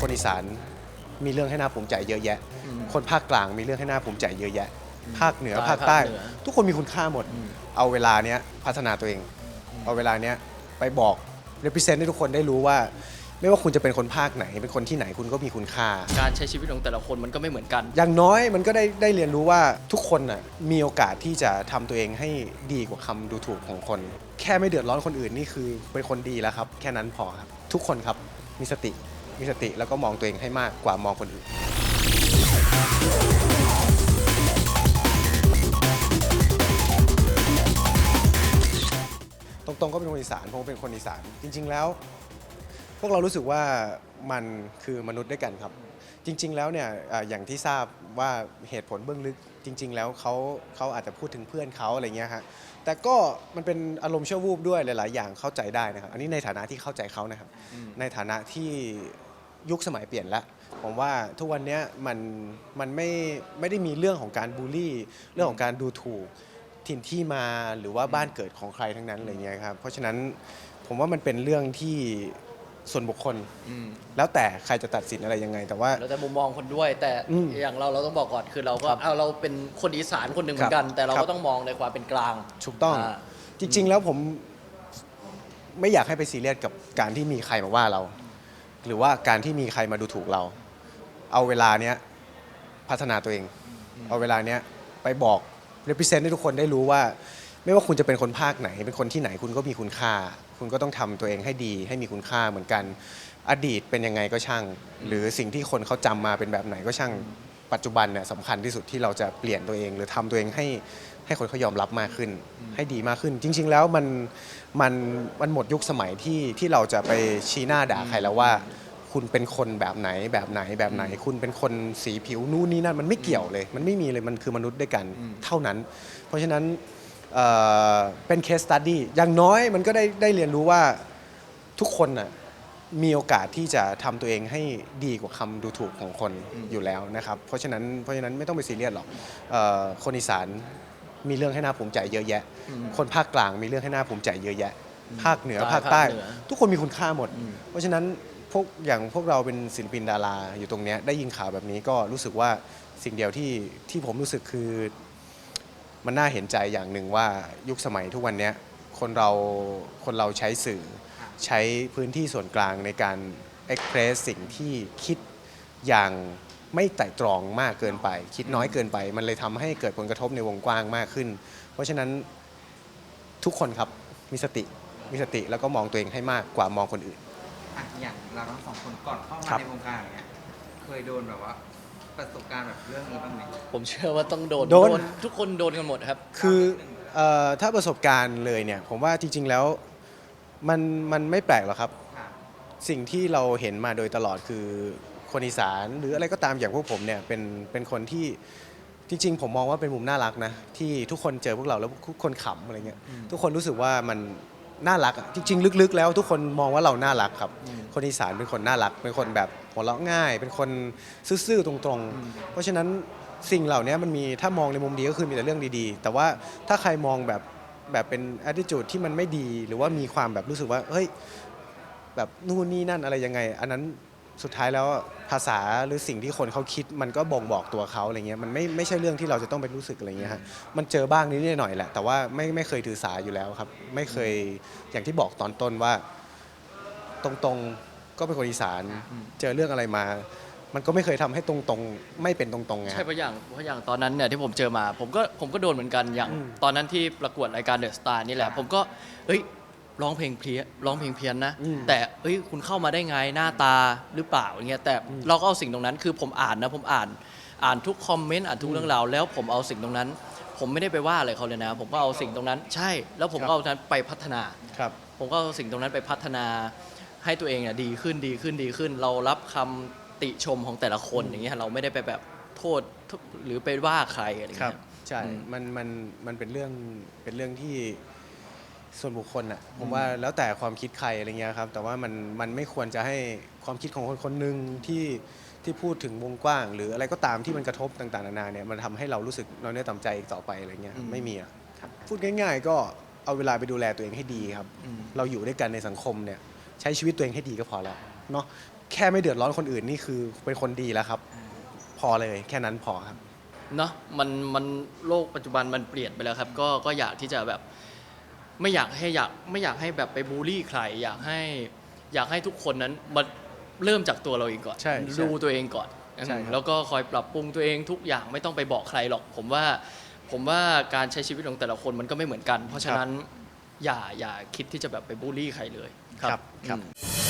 คนอีสานมีเรื่องให้น่าภูมิใจเยอะแยะ คนภาคกลางมีเรื่องให้น่าภูมิใจเยอะแยะ ภาคเหนือใต้ภาคใต้ภาคเหนือทุกคนมีคุณค่าหมด เอาเวลาเนี้ยพัฒนาตัวเอง เอาเวลาเนี้ยไปบอก represent ให้ทุกคนได้รู้ว่า ไม่ว่าคุณจะเป็นคนภาคไหน เป็นคนที่ไหนคุณก็มีคุณค่า การใช้ชีวิตของแต่ละคนมันก็ไม่เหมือนกัน อย่างน้อยมันก็ได้ได้เรียนรู้ว่าทุกคนน่ะมีโอกาสที่จะทำตัวเองให้ดีกว่าคำดูถูกของคน แค่ไม่เดือดร้อนคนอื่นนี่คือเป็นคนดีแล้วครับ แค่นั้นพอครับ ทุกคนครับมีสติ มีสติแล้วก็มองตัวเองให้มากกว่ามองคนอื่นตรงๆก็เป็นคนอีสานผมก็เป็นคนอีสานจริง ๆ แล้ว พวกเรารู้สึกว่ามันคือมนุษย์ด้วยกันครับ จริง ๆ แล้วเนี่ยอ่าอย่างที่ทราบว่าเหตุผลเบื้องลึก จริง ๆ แล้วเขาเขาอาจจะพูดถึงเพื่อนเขาอะไรเงี้ยฮะแต่ก็มันเป็นอารมณ์ชั่ววูบด้วยหลาย ๆ อย่างเข้าใจได้นะครับ อันนี้ในฐานะที่เข้าใจเขานะครับ ในฐานะที่ ยุคสมัยเปลี่ยนแล้วผมว่าทุกวันเนี้ยมันมันไม่ไม่ได้มีเรื่องของการบูลลี่ เรื่องของการดูถูกถิ่นที่มาหรือว่าบ้านเกิดของใครทั้งนั้นอะไรเงี้ยครับเพราะฉะนั้นผมว่ามันเป็นเรื่องที่ส่วนบุคคล แล้วแต่ใครจะตัดสินอะไรยังไง แต่ว่าแล้วแต่มุมมองคนด้วย แต่อืมอย่างเราเราต้องบอกก่อนคือเราก็ครับเอาเราเป็นคนอีสานคนหนึ่งเหมือนกัน ครับแต่เราครัก็บ ต้องมองในความเป็นกลาง ถูกต้องอ่าจริง ๆ แล้วผมไม่อยากให้ไปซีเรียสกับการที่มีใครมาว่าเรา หรือว่าการที่มีใครมาดูถูกเรา เอาเวลาเนี้ยพัฒนาตัวเอง เอาเวลาเนี้ยไปบอก represent ให้ทุกคนได้รู้ว่า ไม่ว่าคุณจะเป็นคนภาคไหน เป็นคนที่ไหนคุณก็มีคุณค่า คุณก็ต้องทำตัวเองให้ดี ให้มีคุณค่าเหมือนกัน อดีตเป็นยังไงก็ช่าง หรือสิ่งที่คนเขาจำมาเป็นแบบไหนก็ช่าง ปัจจุบันเนี่ยสำคัญที่สุดที่เราจะเปลี่ยนตัวเอง หรือทำตัวเองให้ให้คนเขายอมรับมากขึ้น ให้ดีมากขึ้น จริง ๆ แล้วมันมันมันหมดยุคสมัยที่ที่เราจะไปชี้หน้าด่าใครแล้วว่า คุณเป็นคนแบบไหนแบบไหนแบบไหน คุณเป็นคนสีผิวนู่นนี่นั่นมันไม่เกี่ยวเลย มันไม่มีเลยมันคือมนุษย์ด้วยกันเท่านั้น เพราะฉะนั้นเอ่อเป็นเคสตัดดี้อย่างน้อยมันก็ได้ได้เรียนรู้ว่าทุกคนน่ะ มีโอกาสที่จะทำตัวเองให้ดีกว่าคำดูถูกของคนอยู่แล้วนะครับ เพราะฉะนั้นเพราะฉะนั้นไม่ต้องไปซีเรียสหรอกเอ่อคนอีสานมีเรื่องให้น่าภูมิใจเยอะแยะ คนภาคกลางมีเรื่องให้น่าภูมิใจเยอะแยะ ภาคเหนือใต้ภาคใต้ภาคเหนือทุกคนมีคุณค่าหมด เพราะฉะนั้นพวกอย่างพวกเราเป็นศิลปินดาราอยู่ตรงเนี้ยได้ยินข่าวแบบนี้ก็รู้สึกว่าสิ่งเดียวที่ที่ผมรู้สึกคือมันน่าเห็นใจอย่างหนึ่งว่ายุคสมัยทุกวันเนี้ยคนเราคนเราใช้สื่อ ใช้พื้นที่ส่วนกลางในการเอ็กเพรสสิ่งที่คิดอย่างไม่ไตร่ตรองมากเกินไป คิดน้อยเกินไป มันเลยทำให้เกิดผลกระทบในวงกว้างมากขึ้น เพราะฉะนั้นทุกคนครับมีสติมีสติแล้วก็มองตัวเองให้มากกว่ามองคนอื่น อะอย่างเราทั้งสองคนก่อนเข้าครัมาบ ในวงการอย่างเงี้ยเคยโดนแบบว่า ประสบการณ์แบบเรื่องนี้บ้างไหมผมเชื่อว่าต้องโดนโดน ทุกคนโดนกันหมดครับ คือเออถ้าประสบการณ์เลยเนี่ยผมว่าจริงๆแล้ว มันมันไม่แปลกหรอกครับค่ะสิ่งที่เราเห็นมาโดยตลอดคือคนอีสานหรืออะไรก็ตามอย่างพวกผมเนี่ยเป็นเป็นคนที่จริงๆ ผมมองว่าเป็นมุมน่ารักนะ ที่ทุกคนเจอพวกเราแล้วทุกคนขำอะไรเงี้ยทุกคนรู้สึกว่ามันน่ารักอะจริง ๆ ลึกๆ แล้วทุกคนมองว่าเราน่ารักครับ คนอีสานเป็นคนน่ารัก เป็นคนแบบหัวเราะง่าย เป็นคนซื่อๆตรงๆ เพราะฉะนั้นสิ่งเหล่านี้มันมีถ้ามองในมุมดีก็คือมีแต่เรื่องดีๆ แต่ว่าถ้าใครมองแบบ แบบเป็น attitude ที่มันไม่ดี หรือว่ามีความแบบรู้สึกว่าเฮ้ยแบบนู่นนี่นั่นอะไรยังไง อันนั้นสุดท้ายแล้วภาษาหรือสิ่งที่คนเขาคิดมันก็บ่งบอกตัวเขาอะไรเงี้ยมันไม่ไม่ใช่เรื่องที่เราจะต้องไปรู้สึกอะไรเงี้ยฮะมันเจอบ้างนิดหน่อยแหละ แต่ว่าไม่ไม่เคยถือสาอยู่แล้วครับ ไม่เคยอย่างที่บอกตอนต้นว่า ตรงๆก็เป็นคนอีสาน เจอเรื่องอะไรมา มันก็ไม่เคยทำให้ตรงๆ ไม่เป็นตรงๆไง ใช่ฮะเพราะอย่างเพราะอย่างตอนนั้นเนี่ยที่ผมเจอมา ผมก็ผมก็โดนเหมือนกันอย่าง อืมตอนนั้นที่ประกวดรายการเดอะสตาร์นี่แหละ ผมก็เอ้ยร้องเพลงเพี้ยนร้องเพลงเพี้ยนนะ อืมแต่เอ้ยคุณเข้ามาได้ไงหน้าตาหรือเปล่าอย่างเงี้ยแต่เราก็เอาสิ่งตรงนั้นคือผมอ่านนะผมอ่านอ่านทุกคอมเมนต์อ่านทุกเรื่องราวแล้วผมเอาสิ่งตรงนั้น ผมไม่ได้ไปว่าอะไรเขาเลยนะ ผมก็เอาสิ่งตรงนั้น ใช่ แล้วผมก็เอาตรงนั้นไปพัฒนา ครับ ผมก็เอาสิ่งตรงนั้นไปพัฒนาให้ตัวเองเนี่ยดีขึ้นดีขึ้นดีขึ้น เรารับคำ ติชมของแต่ละคนอย่างเงี้ยเราไม่ได้ไปแบบโทษหรือไปว่าใครอะไรครับเงี้ย ใช่ อืมมัน มัน มันเป็นเรื่อง เป็นเรื่องที่ส่วนบุคคลอะผมว่าแล้วแต่ความคิดใครอะไรเงี้ยครับ แต่ว่ามัน มันไม่ควรจะให้ความคิดของคนคนหนึ่งที่ ที่พูดถึงวงกว้าง หรืออะไรก็ตามที่มันกระทบต่างๆนานาเนี่ย มันทำให้เรารู้สึกเราเนี่ยต่ำใจอีกต่อไปอะไรเงี้ยครับไม่มีอะครับพูดง่าย ๆ ก็เอาเวลาไปดูแลตัวเองให้ดีครับเราอยู่ด้วยกันในสังคมเนี่ย ใช้ชีวิตตัวเองให้ดีก็พอแล้วเนาะ แค่ไม่เดือดร้อนคนอื่นนี่คือเป็นคนดีแล้วครับ พอเลยแค่นั้นพอครับ เนาะมันมันโลกปัจจุบันมันเปลี่ยนไปแล้วครับ ก็ก็อยากที่จะแบบไม่อยากให้อยากไม่อยากให้แบบไปบูลลี่ใคร อยากให้อยากให้ทุกคนนั้นมาเริ่มจากตัวเราเองก่อนใช่ใช่ดูตัวเองก่อนใช่ครับ แล้วก็คอยปรับปรุงตัวเองทุกอย่างไม่ต้องไปบอกใครหรอก ผมว่าผมว่าการใช้ชีวิตของแต่ละคนมันก็ไม่เหมือนกัน เพราะฉะนั้นอย่าอย่าคิดที่จะแบบไปบูลลี่ใครเลย ครับครับอืม